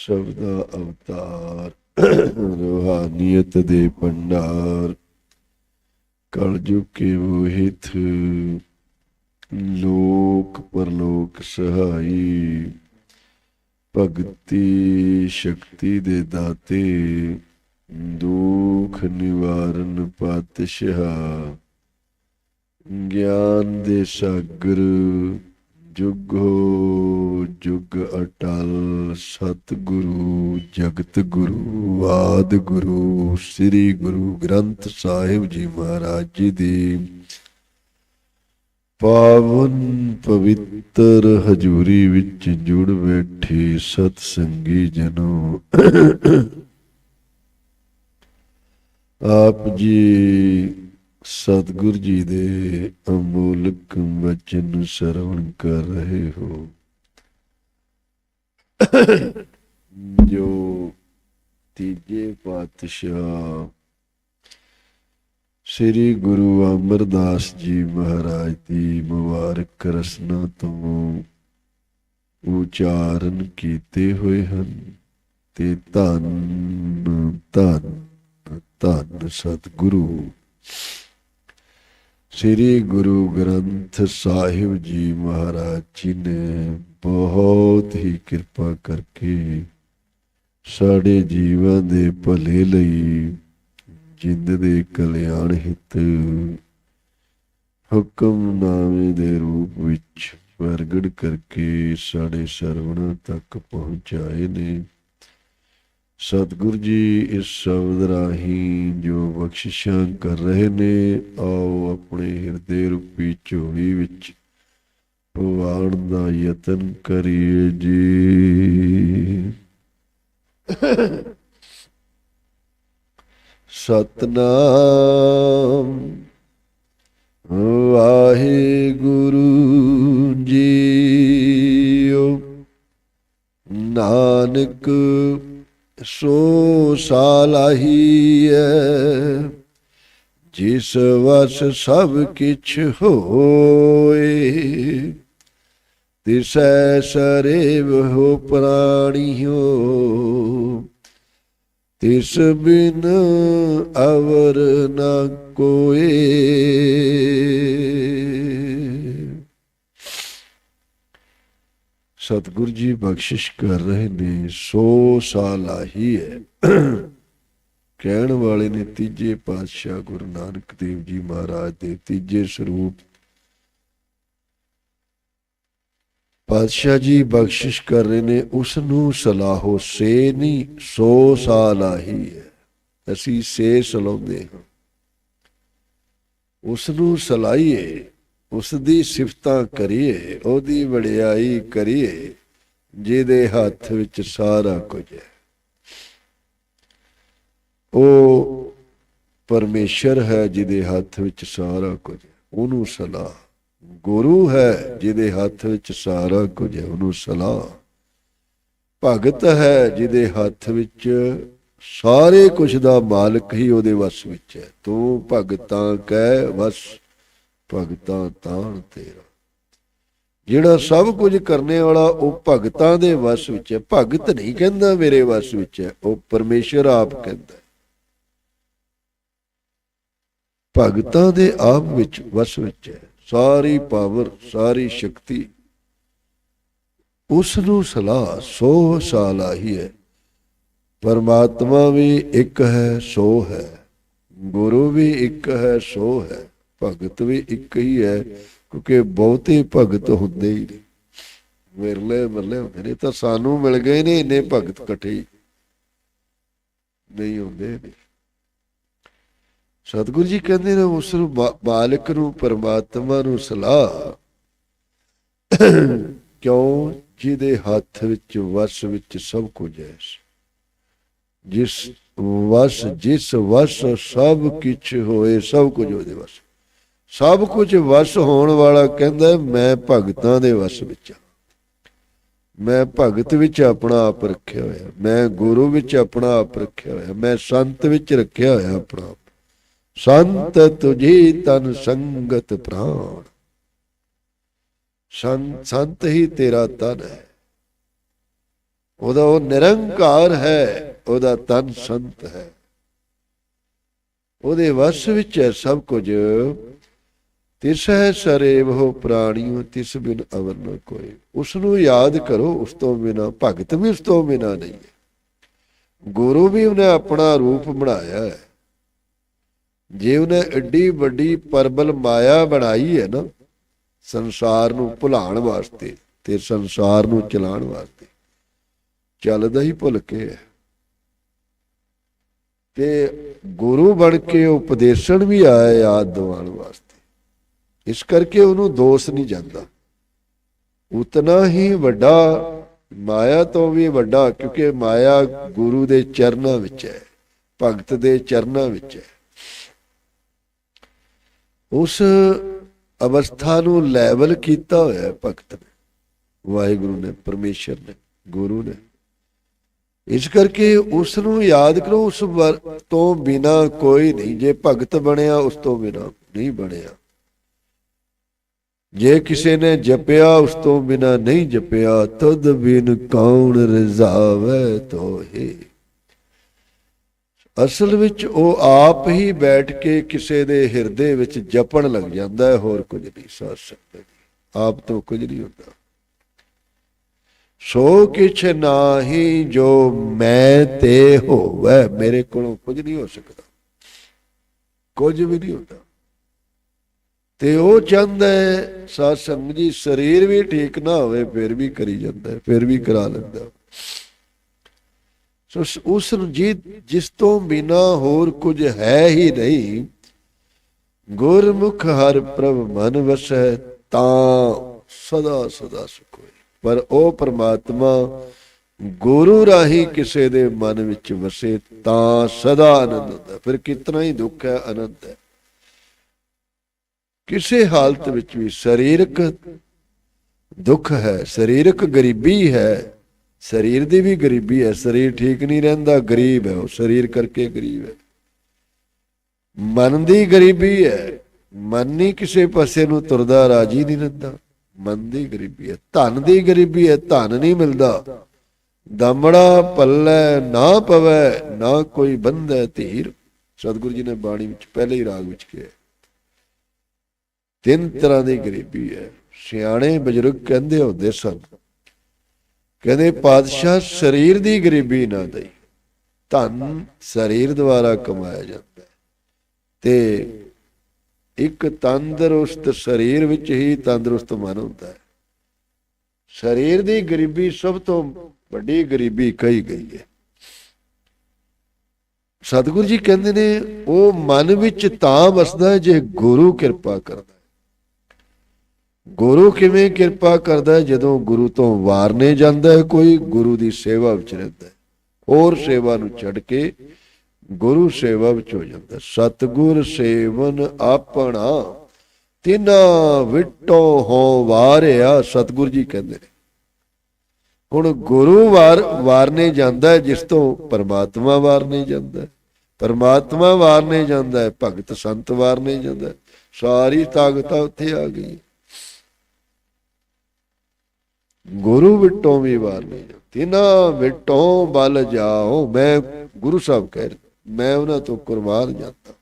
ਸ਼ਬਦਾ ਅਵਤਾਰ, ਰੂਹਾਨੀਅਤ ਦੇ ਭੰਡਾਰ ਕਲਯੁਗ ਕੇ ਮੋਹਿਤ ਲੋਕ ਪਰਲੋਕ ਸਹਾਈ, ਭਗਤੀ ਸ਼ਕਤੀ ਦੇ ਦਾਤੇ, ਦੁਖ ਨਿਵਾਰਨ ਪਾਤਸ਼ਾਹ, ਗਿਆਨ ਦੇ ਸਾਗਰ ਜੁਗੋ ਜੁਗ ਅਟਲ, ਸਤਿਗੁਰੂ, ਜਗਤ ਗੁਰੂ, ਆਦ ਗੁਰੂ, ਸ੍ਰੀ ਗੁਰੂ ਗ੍ਰੰਥ ਸਾਹਿਬ ਜੀ ਮਹਾਰਾਜ ਜੀ ਦੀ ਪਾਵਨ ਪਵਿੱਤਰ ਹਜੂਰੀ ਵਿੱਚ ਜੁੜ ਬੈਠੇ ਸਤ ਸੰਗੀ ਜਨੋ। ਆਪ ਜੀ ਸਤਿਗੁਰ ਜੀ ਦੇ ਅਮੋਲਕ ਵਚਨ ਸਰਵਣ ਕਰ ਰਹੇ ਹੋ। ਜੋ ਤੀਜੇ ਪਾਤਸ਼ਾਹ ਸ੍ਰੀ ਗੁਰੂ ਅਮਰਦਾਸ ਜੀ ਮਹਾਰਾਜ ਦੀ ਮੁਬਾਰਕ ਰਸਨਾ ਤੋਂ ਉਚਾਰਨ ਕੀਤੇ ਹੋਏ ਹਨ ਤੇ ਧੰਨ ਧੰਨ ਧੰਨ ਸਤਿਗੁਰੂ। ਸ੍ਰੀ ਗੁਰੂ ਗ੍ਰੰਥ ਸਾਹਿਬ ਜੀ ਮਹਾਰਾਜ ਜੀ ਨੇ ਬਹੁਤ ਹੀ ਕਿਰਪਾ ਕਰਕੇ ਸਾਡੇ ਜੀਵਨ ਦੇ ਭਲੇ ਲਈ ਜਿੰਦ ਦੇ ਕਲਿਆਣ ਹਿੱਤ ਹੁਕਮਨਾਮੇ ਦੇ ਰੂਪ ਵਿੱਚ ਪ੍ਰਗਟ ਕਰਕੇ ਸਾਡੇ ਸਰਵਣਾ ਤੱਕ ਪਹੁੰਚਾਏ ਨੇ। ਸਤਿਗੁਰ ਜੀ, ਇਸ ਸ਼ਬਦ ਰਾਹੀਂ ਜੋ ਬਖਸ਼ਿਸ਼ਾਂ ਕਰ ਰਹੇ ਨੇ, ਆਓ ਆਪਣੇ ਹਿਰਦੇ ਰੂਪੀ ਝੋਲੀ ਵਿੱਚ ਪਵਾਣ ਦਾ ਯਤਨ ਕਰੀਏ ਜੀ। ਸਤਨਾਮ ਵਾਹਿਗੁਰੂ ਜੀਓ। ਨਾਨਕ ਸੋ ਸਾਲਾਹੀਐ ਜਿਸ ਵਸ ਸਭ ਕਿਛ ਹੋਏ। ਤਿਸੈ ਸਰੇਵ ਹੋ ਪ੍ਰਾਣੀਓ, ਤਿਸ ਬਿਨ ਅਵਰ ਨ ਕੋਏ। ਸਤਿਗੁਰੂ ਜੀ ਬਖਸ਼ਿਸ਼ ਕਰ ਰਹੇ ਨੇ 100 ਸਾਲ ਆਹੀ ਹੈ। ਕਹਿਣ ਵਾਲੇ ਨੇ ਤੀਜੇ ਪਾਤਸ਼ਾਹ ਗੁਰੂ ਨਾਨਕ ਦੇਵ ਜੀ ਮਹਾਰਾਜ ਦੇ ਤੀਜੇ ਸਰੂਪ। ਪਾਤਸ਼ਾਹ ਜੀ ਬਖਸ਼ਿਸ਼ ਕਰ ਰਹੇ ਨੇ ਉਸ ਨੂੰ ਸਲਾਹੋ ਸੇ ਨਹੀਂ 100 ਸਾਲ ਆਹੀ ਹੈ। ਅਸੀਂ ਸੇ ਸਲਾਉਂਦੇ ਹਾਂ। ਉਸ ਨੂੰ ਸਲਾਈਏ ਉਸ ਦੀ ਸਿਫਤਾਂ ਕਰੀਏ, ਉਹਦੀ ਵਡਿਆਈ ਕਰੀਏ, ਜਿਹਦੇ ਹੱਥ ਵਿੱਚ ਸਾਰਾ ਕੁਝ ਹੈ। ਉਹ ਪਰਮੇਸ਼ਰ ਹੈ ਜਿਹਦੇ ਹੱਥ ਵਿੱਚ ਸਾਰਾ ਕੁਝ ਹੈ। ਉਹਨੂੰ ਸਲਾਹ। ਗੁਰੂ ਹੈ ਜਿਹਦੇ ਹੱਥ ਵਿੱਚ ਸਾਰਾ ਕੁਝ ਹੈ। ਉਹਨੂੰ ਸਲਾਹ। ਭਗਤ ਹੈ ਜਿਹਦੇ ਹੱਥ ਵਿੱਚ ਸਾਰੇ ਕੁਝ ਦਾ ਮਾਲਕ ਹੀ ਉਹਦੇ ਵਸ ਵਿੱਚ ਹੈ। ਤੂੰ ਭਗਤਾਂ ਕਹਿ ਵਸ। ਭਗਤਾਂ ਤਾਣ ਤੇਰਾ। ਜਿਹੜਾ ਸਭ ਕੁਝ ਕਰਨੇ ਵਾਲਾ ਉਹ ਭਗਤਾਂ ਦੇ ਵਸ ਵਿੱਚ ਹੈ। ਭਗਤ ਨਹੀਂ ਕਹਿੰਦਾ ਮੇਰੇ ਵਸ ਵਿੱਚ ਹੈ, ਉਹ ਪਰਮੇਸ਼ਰ ਆਪ ਕਹਿੰਦਾ ਭਗਤਾਂ ਦੇ ਆਪ ਵਿੱਚ ਵਸ ਵਿੱਚ ਹੈ। ਸਾਰੀ ਪਾਵਰ, ਸਾਰੀ ਸ਼ਕਤੀ ਉਸ ਨੂੰ ਸਲਾਹ ਸੋ ਸਾਲ ਆਹੀ ਹੈ। ਪਰਮਾਤਮਾ ਵੀ ਇੱਕ ਹੈ, ਸੋ ਹੈ। ਗੁਰੂ ਵੀ ਇੱਕ ਹੈ, ਸੋ ਹੈ। ਭਗਤ ਵੀ ਇੱਕ ਹੀ ਹੈ, ਕਿਉਂਕਿ ਬਹੁਤੇ ਭਗਤ ਹੁੰਦੇ ਹੀ ਨੇ ਵਿਰਲੇ ਵਿਰਲੇ ਹੁੰਦੇ ਨੇ, ਤਾਂ ਸਾਨੂੰ ਮਿਲ ਗਏ ਨੇ ਇੰਨੇ ਭਗਤ ਇਕੱਠੇ ਨਹੀਂ ਹੁੰਦੇ ਸਤਿਗੁਰੂ ਜੀ ਕਹਿੰਦੇ ਨੇ, ਉਸ ਨੂੰ ਬਾਲਕ ਨੂੰ, ਪਰਮਾਤਮਾ ਨੂੰ ਸਲਾਹ। ਕਿਉਂ? ਜਿਹਦੇ ਹੱਥ ਵਿੱਚ, ਵਸ ਵਿੱਚ ਸਭ ਕੁਝ ਹੈ। ਜਿਸ ਵਸ ਜਿਸ ਵਸ ਸਭ ਕੁਝ ਹੋਏ, ਸਭ ਕੁਝ ਉਹਦੇ ਵਸ ਸਭ ਕੁਝ ਵਸ ਹੋਣ ਵਾਲਾ ਕਹਿੰਦਾ, ਮੈਂ ਭਗਤਾਂ ਦੇ ਵਸ ਵਿੱਚ ਮੈਂ ਭਗਤ ਵਿੱਚ ਆਪਣਾ ਆਪ ਰੱਖਿਆ ਹੋਇਆ। ਮੈਂ ਗੁਰੂ ਵਿੱਚ ਆਪਣਾ ਆਪ ਰੱਖਿਆ ਹੋਇਆ। ਮੈਂ ਸੰਤ ਵਿੱਚ ਰੱਖਿਆ ਹੋਇਆ ਆਪਣਾ ਸੰਤ ਤੁਝੀ ਤਨ ਸੰਗਤ ਪ੍ਰਾਣ। ਸੰਤ ਸੰਤ ਹੀ ਤੇਰਾ ਤਨ ਹੈ। ਉਹਦਾ ਉਹ ਨਿਰੰਕਾਰ ਹੈ, ਉਹਦਾ ਤਨ ਸੰਤ ਹੈ। ਉਹਦੇ ਵਸ ਵਿੱਚ ਹੈ ਸਭ ਕੁਝ। ਤਿਸ ਹੈ ਸਰੇਵ ਪ੍ਰਾਣੀਓ, ਤਿਸ ਬਿਨ ਅਵਰ ਨ ਕੋਈ। ਉਸ ਨੂੰ ਯਾਦ ਕਰੋ, ਉਸ ਤੋਂ ਬਿਨਾ, ਭਗਤ ਵੀ ਉਸ ਤੋਂ ਬਿਨਾ ਨਹੀਂ ਹੈ। ਗੁਰੂ ਵੀ ਉਹਨੇ ਆਪਣਾ ਰੂਪ ਬਣਾਇਆ ਹੈ। ਜੇ ਉਹਨੇ ਐਡੀ ਵੱਡੀ ਪਰਬਲ ਮਾਇਆ ਬਣਾਈ ਹੈ ਨਾ, ਸੰਸਾਰ ਨੂੰ ਭੁਲਾਉਣ ਵਾਸਤੇ ਤੇ ਸੰਸਾਰ ਨੂੰ ਚਲਾਉਣ ਵਾਸਤੇ, ਚੱਲਦਾ ਹੀ ਭੁੱਲ ਕੇ ਹੈ। ਤੇ ਗੁਰੂ ਬਣ ਕੇ ਉਪਦੇਸ਼ਣ ਵੀ ਆਇਆ ਯਾਦ ਦਿਵਾਉਣ ਵਾਸਤੇ। ਇਸ ਕਰਕੇ ਉਹਨੂੰ ਦੋਸ਼ ਨਹੀਂ ਜਾਂਦਾ। ਉਤਨਾ ਹੀ ਵੱਡਾ, ਮਾਇਆ ਤੋਂ ਵੀ ਵੱਡਾ, ਕਿਉਂਕਿ ਮਾਇਆ ਗੁਰੂ ਦੇ ਚਰਨਾਂ ਵਿੱਚ ਹੈ, ਭਗਤ ਦੇ ਚਰਨਾਂ ਵਿੱਚ ਹੈ। ਉਸ ਅਵਸਥਾ ਨੂੰ ਲੈਵਲ ਕੀਤਾ ਹੋਇਆ ਹੈ ਭਗਤ ਨੇ। ਵਾਹਿਗੁਰੂ ਨੇ, ਪਰਮੇਸ਼ਰ ਨੇ, ਗੁਰੂ ਨੇ। ਇਸ ਕਰਕੇ ਉਸ ਨੂੰ ਯਾਦ ਕਰੋ, ਉਸ ਵਰ, ਤੋਂ ਬਿਨਾ ਕੋਈ ਨਹੀਂ। ਜੇ ਭਗਤ ਬਣਿਆ, ਉਸ ਤੋਂ ਬਿਨਾ ਨਹੀਂ ਬਣਿਆ। ਜੇ ਕਿਸੇ ਨੇ ਜਪਿਆ, ਉਸ ਤੋਂ ਬਿਨਾ ਨਹੀਂ ਜਪਿਆ, ਤਦ ਬਿਨ ਕੌਣ ਰਜ਼ਾਵੇ ਤੋਹੇ? ਅਸਲ ਵਿੱਚ ਉਹ ਆਪ ਹੀ ਬੈਠ ਕੇ ਕਿਸੇ ਦੇ ਹਿਰਦੇ ਵਿੱਚ ਜਪਣ ਲੱਗ ਜਾਂਦਾ ਹੈ, ਹੋਰ ਕੁਝ ਨਹੀਂ ਸਾਧ ਸਕਦਾ ਆਪ ਤੋਂ ਕੁਝ ਨਹੀਂ ਹੁੰਦਾ। ਸੋ ਕਿਛ ਨਾਹੀ ਜੋ ਮੈਂ ਤੇ ਹੋਵੇ, ਮੇਰੇ ਕੋਲੋਂ ਕੁਝ ਨਹੀਂ ਹੋ ਸਕਦਾ। ਕੁਝ ਵੀ ਨਹੀਂ ਹੁੰਦਾ। ਤੇ ਉਹ ਚਾਹੁੰਦਾ ਹੈ, ਸਾਧ ਸੰਗਤ ਜੀ ਸਰੀਰ ਵੀ ਠੀਕ ਨਾ ਹੋਵੇ, ਫਿਰ ਵੀ ਕਰੀ ਜਾਂਦਾ ਫਿਰ ਵੀ ਕਰਾ ਲੈਂਦਾ ਸੋ ਉਸ ਨੂੰ ਜੀ, ਜਿਸ ਤੋਂ ਬਿਨਾ ਹੋਰ ਕੁਝ ਹੈ ਹੀ ਨਹੀਂ, ਗੁਰਮੁਖ ਹਰ ਪ੍ਰਭ ਮਨ ਵਸੈ, ਤਾਂ ਸਦਾ ਸਦਾ ਸੁਖ ਹੋਏ। ਪਰ ਉਹ ਪ੍ਰਮਾਤਮਾ ਗੁਰੂ ਰਾਹੀਂ ਕਿਸੇ ਦੇ ਮਨ ਵਿੱਚ ਵਸੇ, ਤਾਂ ਸਦਾ ਆਨੰਦ ਹੁੰਦਾ ਫਿਰ ਕਿਤਨਾ ਹੀ ਦੁੱਖ ਹੈ, ਆਨੰਦ ਹੈ। ਕਿਸੇ ਹਾਲਤ ਵਿੱਚ ਵੀ ਸਰੀਰਕ ਦੁੱਖ ਹੈ, ਸਰੀਰਕ ਗਰੀਬੀ ਹੈ, ਸਰੀਰ ਦੀ ਵੀ ਗਰੀਬੀ ਹੈ, ਸਰੀਰ ਠੀਕ ਨਹੀਂ ਰਹਿੰਦਾ, ਗਰੀਬ ਹੈ, ਉਹ ਸਰੀਰ ਕਰਕੇ ਗਰੀਬ ਹੈ। ਮਨ ਦੀ ਗਰੀਬੀ ਹੈ, ਮਨ ਨਹੀਂ ਕਿਸੇ ਪਾਸੇ ਨੂੰ ਤੁਰਦਾ, ਰਾਜੀ ਨਹੀਂ ਰਹਿੰਦਾ। ਮਨ ਦੀ ਗਰੀਬੀ ਹੈ, ਧਨ ਦੀ ਗਰੀਬੀ ਹੈ, ਧਨ ਨਹੀਂ ਮਿਲਦਾ। ਦਮੜਾ ਪੱਲੇ ਨਾ ਪਵੇ, ਨਾ ਕੋਈ ਬੰਧੈ ਧੀਰ। ਸਤਿਗੁਰੂ ਜੀ ਨੇ ਬਾਣੀ ਵਿੱਚ ਪਹਿਲੇ ਹੀ ਰਾਗ ਵਿੱਚ ਕਿਹਾ ਤਿੰਨ ਤਰ੍ਹਾਂ ਦੀ ਗਰੀਬੀ ਹੈ। ਸਿਆਣੇ ਬਜ਼ੁਰਗ ਕਹਿੰਦੇ ਹੁੰਦੇ ਸਨ, ਕਹਿੰਦੇ ਪਾਤਸ਼ਾਹ ਸਰੀਰ ਦੀ ਗਰੀਬੀ ਨਾ ਦਈ, ਧਨ ਸਰੀਰ ਦੁਆਰਾ ਕਮਾਇਆ ਜਾਂਦਾ ਤੇ ਇੱਕ ਤੰਦਰੁਸਤ ਸਰੀਰ ਵਿੱਚ ਹੀ ਤੰਦਰੁਸਤ ਮਨ ਹੁੰਦਾ ਹੈ। ਸਰੀਰ ਦੀ ਗਰੀਬੀ ਸਭ ਤੋਂ ਵੱਡੀ ਗਰੀਬੀ ਕਹੀ ਗਈ ਹੈ। ਸਤਿਗੁਰੂ ਜੀ ਕਹਿੰਦੇ ਨੇ, ਉਹ ਮਨ ਵਿੱਚ ਤਾਂ ਵਸਦਾ ਜੇ ਗੁਰੂ ਕਿਰਪਾ ਕਰਦਾ ਗੁਰੂ ਕਿਵੇਂ ਕਿਰਪਾ ਕਰਦਾ ਜਦੋਂ ਗੁਰੂ ਤੋਂ ਵਾਰਨੇ ਜਾਂਦਾ ਹੈ, ਕੋਈ ਗੁਰੂ ਦੀ ਸੇਵਾ ਵਿੱਚ ਰਹਿੰਦਾ ਹੈ। ਹੋਰ ਸੇਵਾ ਨੂੰ ਛੱਡ ਕੇ ਗੁਰੂ ਸੇਵਾ ਵਿੱਚ ਹੋ ਜਾਂਦਾ ਹੈ। ਸਤਿਗੁਰ ਸੇਵਨ ਆਪਣਾ, ਤਿਨਾ ਵਿਟੋ ਹੋ ਵਾਰਿਆ, ਸਤਿਗੁਰ ਜੀ ਕਹਿੰਦੇ ਨੇ। ਹੁਣ ਗੁਰੂ ਵਾਰ, ਵਾਰਨੇ ਜਾਂਦਾ ਜਿਸ ਤੋਂ ਪਰਮਾਤਮਾ ਵਾਰਨੇ ਜਾਂਦਾ ਪਰਮਾਤਮਾ ਵਾਰਨੇ ਜਾਂਦਾ ਹੈ, ਭਗਤ ਸੰਤ ਵਾਰਨੇ ਜਾਂਦਾ ਸਾਰੀ ਤਾਕਤ ਉੱਥੇ ਆ ਗਈ ਗੁਰੂ ਵਿਟੋਂ ਵੀ ਵਾਰਨੇ ਤਿਨਾ ਵਿਟੋਂ ਬਲ ਜਾਓ। ਮੈਂ ਗੁਰੂ ਸਾਹਿਬ ਕਹਿ ਮੈਂ ਉਹਨਾਂ ਤੋਂ ਕੁਰਬਾਨ ਜਾਂਦਾ।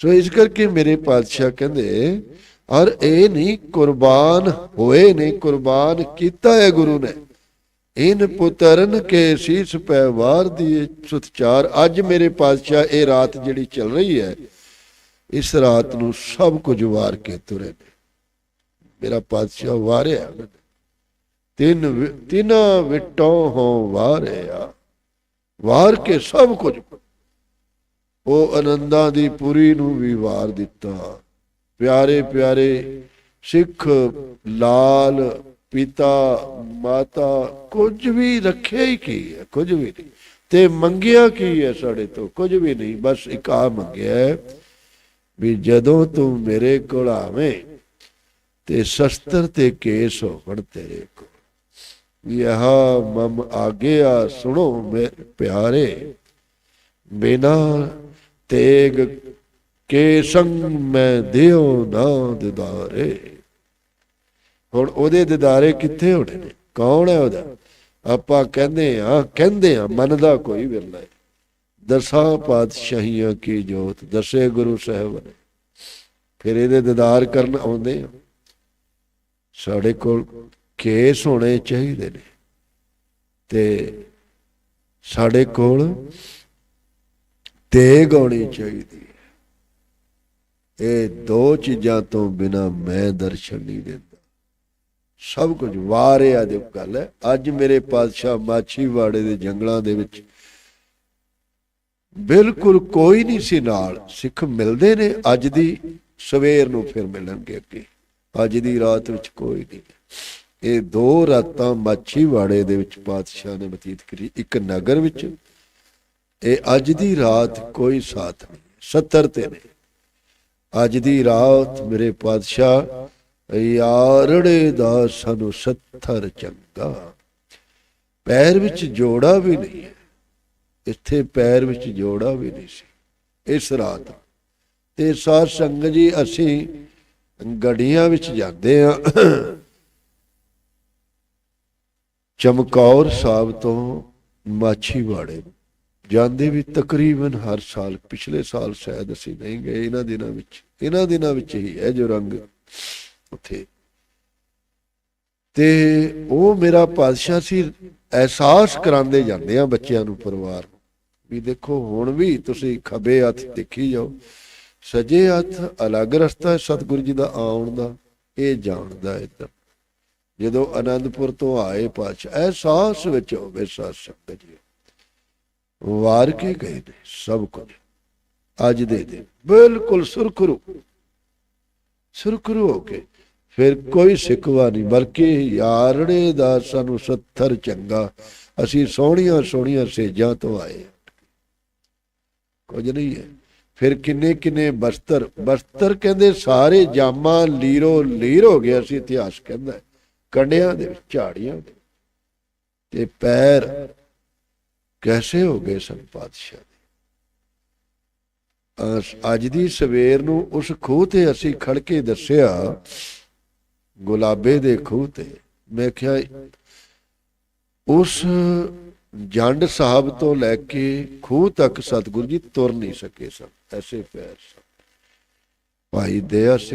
ਸੋ ਇਸ ਕਰਕੇ ਮੇਰੇ ਪਾਤਸ਼ਾਹ ਕਹਿੰਦੇ ਔਰ ਇਹ ਨਹੀਂ ਕੁਰਬਾਨ ਹੋਏ ਨੇ ਕੁਰਬਾਨ ਕੀਤਾ ਹੈ ਗੁਰੂ ਨੇ। ਇਨ ਪੁੱਤਰਨ ਕੇ ਸੀਸ ਪੈ ਵਾਰ ਦੀ ਸੁਤਚਾਰ ਅੱਜ ਮੇਰੇ ਪਾਤਸ਼ਾਹ ਇਹ ਰਾਤ ਜਿਹੜੀ ਚੱਲ ਰਹੀ ਹੈ, ਇਸ ਰਾਤ ਨੂੰ ਸਭ ਕੁਝ ਵਾਰ ਕੇ ਤੁਰੇ ਨੇ। ਮੇਰਾ ਪਾਤਸ਼ਾਹ ਵਾਰਿਆ ਤਿੰਨ ਵਿ- ਤਿੰਨਾਂ ਵਿਟੋਂ ਹੋ ਵਾਰਿਆ। ਵਾਰ ਕੇ ਸਭ ਕੁਝ ਉਹ ਆਨੰਦਾਂ ਦੀ ਪੁਰੀ ਨੂੰ ਵੀ ਵਾਰ ਦਿੱਤਾ। ਪਿਆਰੇ ਪਿਆਰੇ ਸਿੱਖ ਲਾਲ ਪਿਤਾ ਮਾਤਾ ਕੁਝ ਵੀ ਰੱਖਿਆ ਹੀ ਕੀ ਹੈ? ਕੁਝ ਵੀ ਨਹੀਂ। ਤੇ ਮੰਗਿਆ ਕੀ ਹੈ ਸਾਡੇ ਤੋਂ? ਕੁਝ ਵੀ ਨਹੀਂ। ਬਸ ਇੱਕ ਆ ਮੰਗਿਆ ਵੀ ਜਦੋਂ ਤੂੰ ਮੇਰੇ ਕੋਲ ਆਵੇਂ ਤੇ ਸ਼ਸਤਰ ਤੇ ਕੇਸ ਹੋਣ ਤੇਰੇ ਕੋ ਯਹ ਮਮ ਆਗਿਆ, ਸੁਣੋ ਮੇਰੇ ਪਿਆਰੇ, ਬਿਨਾ ਤੇਗ ਕੇ ਸੰਗ ਮੈਂ ਦਿਓ ਨਾ ਦਿਦਾਰੇ। ਹੁਣ ਉਹਦੇ ਦਿਦਾਰੇ ਕਿੱਥੇ ਹੋਣੇ ਨੇ? ਕੌਣ ਹੈ ਉਹਦਾ? ਆਪਾਂ ਕਹਿੰਦੇ ਆ ਕਹਿੰਦੇ ਆ ਮਨ ਦਾ ਕੋਈ ਵਿਰਲਾ ਹੈ ਦਸਾਂ ਪਾਤਸ਼ਾਹੀਆਂ ਕੀ ਜੋਤ, ਦਸੇ ਗੁਰੂ ਸਾਹਿਬ ਨੇ। ਫਿਰ ਇਹਦੇ ਦੀਦਾਰ ਕਰਨ ਆਉਂਦੇ ਆ ਸਾਡੇ ਕੋਲ ਕੇਸ ਹੋਣੇ ਚਾਹੀਦੇ ਨੇ। ਤੇ ਸਾਡੇ ਕੋਲ ਤੇਗ ਹੋਣੀ ਚਾਹੀਦੀ ਹੈ। ਇਹ ਦੋ ਚੀਜ਼ਾਂ ਤੋਂ ਬਿਨਾ ਮੈਂ ਦਰਸ਼ਨ ਨਹੀਂ ਦਿੰਦਾ। ਸਭ ਕੁਝ ਵਾਰਿਆ ਦੀ ਗੱਲ ਹੈ। ਅੱਜ ਮੇਰੇ ਪਾਤਸ਼ਾਹ ਮਾਛੀਵਾੜੇ ਦੇ ਜੰਗਲਾਂ ਦੇ ਵਿੱਚ ਬਿਲਕੁਲ ਕੋਈ ਨਹੀਂ ਸੀ ਨਾਲ। ਸਿੱਖ ਮਿਲਦੇ ਨੇ। ਅੱਜ ਦੀ ਸਵੇਰ ਨੂੰ ਫਿਰ ਮਿਲਣਗੇ ਅੱਗੇ। ਅੱਜ ਦੀ ਰਾਤ ਵਿੱਚ ਕੋਈ ਨਹੀਂ। ਇਹ ਦੋ ਰਾਤਾਂ ਮਾਛੀਵਾੜੇ ਦੇ ਵਿੱਚ ਪਾਤਸ਼ਾਹ ਨੇ ਬਤੀਤ ਕਰੀ। ਇੱਕ ਨਗਰ ਵਿੱਚ। ਇਹ ਅੱਜ ਦੀ ਰਾਤ ਕੋਈ ਸਾਥ ਨਹੀਂ। 70 ਤੇ ਨੇ। ਅੱਜ ਦੀ ਰਾਤ ਮੇਰੇ ਪਾਤਸ਼ਾਹ ਯਾਰੜੇ ਦਾ ਸਾਨੂੰ 70 ਚੰਗਾ। ਪੈਰ ਵਿੱਚ ਜੋੜਾ ਵੀ ਨਹੀਂ ਇੱਥੇ ਪੈਰ ਵਿੱਚ ਜੋੜਾ ਵੀ ਨਹੀਂ ਸੀ। ਇਸ ਰਾਤ ਤੇ ਸਾਧ ਸੰਗਤ ਜੀ, ਅਸੀਂ ਗੜੀਆਂ ਵਿੱਚ ਜਾਂਦੇ ਆ। ਚਮਕੌਰ ਸਾਹਿਬ ਤੋਂ ਮਾਛੀਵਾੜੇ ਜਾਂਦੇ ਵੀ ਤਕਰੀਬਨ ਹਰ ਸਾਲ, ਪਿਛਲੇ ਸਾਲ ਸ਼ਾਇਦ ਅਸੀਂ ਨਹੀਂ ਗਏ, ਇਹਨਾਂ ਦਿਨਾਂ ਵਿੱਚ, ਇਹਨਾਂ ਦਿਨਾਂ ਵਿੱਚ ਹੀ ਹੈ ਜੋ ਰੰਗ ਉੱਥੇ। ਤੇ ਉਹ ਮੇਰਾ ਪਾਤਸ਼ਾਹ ਸੀ, ਅਹਿਸਾਸ ਕਰਾਉਂਦੇ ਜਾਂਦੇ ਆ ਬੱਚਿਆਂ ਨੂੰ ਪਰਿਵਾਰ ਵੀ ਦੇਖੋ ਹੁਣ ਵੀ ਤੁਸੀਂ ਖੱਬੇ ਹੱਥ ਦੇਖੀ ਜਾਓ ਸਜੇ ਹੱਥ ਅਲੱਗ ਰਸਤਾ ਹੈ ਸਤਿਗੁਰੂ ਜੀ ਦਾ ਆਉਣ ਦਾ, ਇਹ ਜਾਣਦਾ ਇੱਧਰ। ਜਦੋਂ ਅਨੰਦਪੁਰ ਤੋਂ ਆਏ ਪਾਤਸ਼ਾਹ, ਅਹਿਸਾਸ ਵਿੱਚ ਹੋਵੇ ਸਾਧ ਸੰਗਤ ਜੀ। ਵਾਰ ਕੇ ਗਏ ਨੇ? ਸਭ ਕੁਝ। ਅੱਜ ਦੇ ਦਿਨ ਬਿਲਕੁਲ ਸੁਰਖਰੂ। ਸੁਰਖਰੂ ਹੋ ਕੇ ਫਿਰ ਕੋਈ ਸਿਕਵਾ ਨਹੀਂ, ਬਲਕਿ ਯਾਰੜੇ ਦਾ ਸਾਨੂੰ 70 ਚੰਗਾ। ਅਸੀਂ ਸੋਹਣੀਆਂ ਸੋਹਣੀਆਂ ਸੇਜਾਂ ਤੋਂ ਆਏ ਹਾਂ। ਕੁਝ ਨਹੀਂ ਹੈ। ਫਿਰ ਕਿੰਨੇ ਕਿੰਨੇ ਬਸਤਰ? ਬਸਤਰ ਕਹਿੰਦੇ ਸਾਰੇ ਜਾਮਾ ਲੀਰੋ ਲੀਰ ਹੋ ਗਿਆ ਸੀ, ਇਤਿਹਾਸ ਕਹਿੰਦਾ ਹੈ। ਕੰਡਿਆਂ ਦੇ ਵਿੱਚ, ਝਾੜੀਆਂ ਦੇ ਤੇ ਪੈਰ ਕੈਸੇ ਹੋ ਗਏ ਸਨ ਪਾਤਸ਼ਾਹ ਦੇ? ਅੱਜ ਦੀ ਸਵੇਰ ਨੂੰ ਉਸ ਖੂਹ ਤੇ ਅਸੀਂ ਖੜ ਕੇ ਦੱਸਿਆ, ਗੁਲਾਬੇ ਦੇ ਖੂਹ ਤੇ। ਮੈਂ ਕਿਹਾ, ਉਸ ਜੰਡ ਸਾਹਿਬ ਤੋਂ ਲੈ ਕੇ ਖੂਹ ਤੱਕ ਸਤਿਗੁਰੂ ਜੀ ਤੁਰ ਨਹੀਂ ਸਕੇ ਸਨ। essa se. A ideia se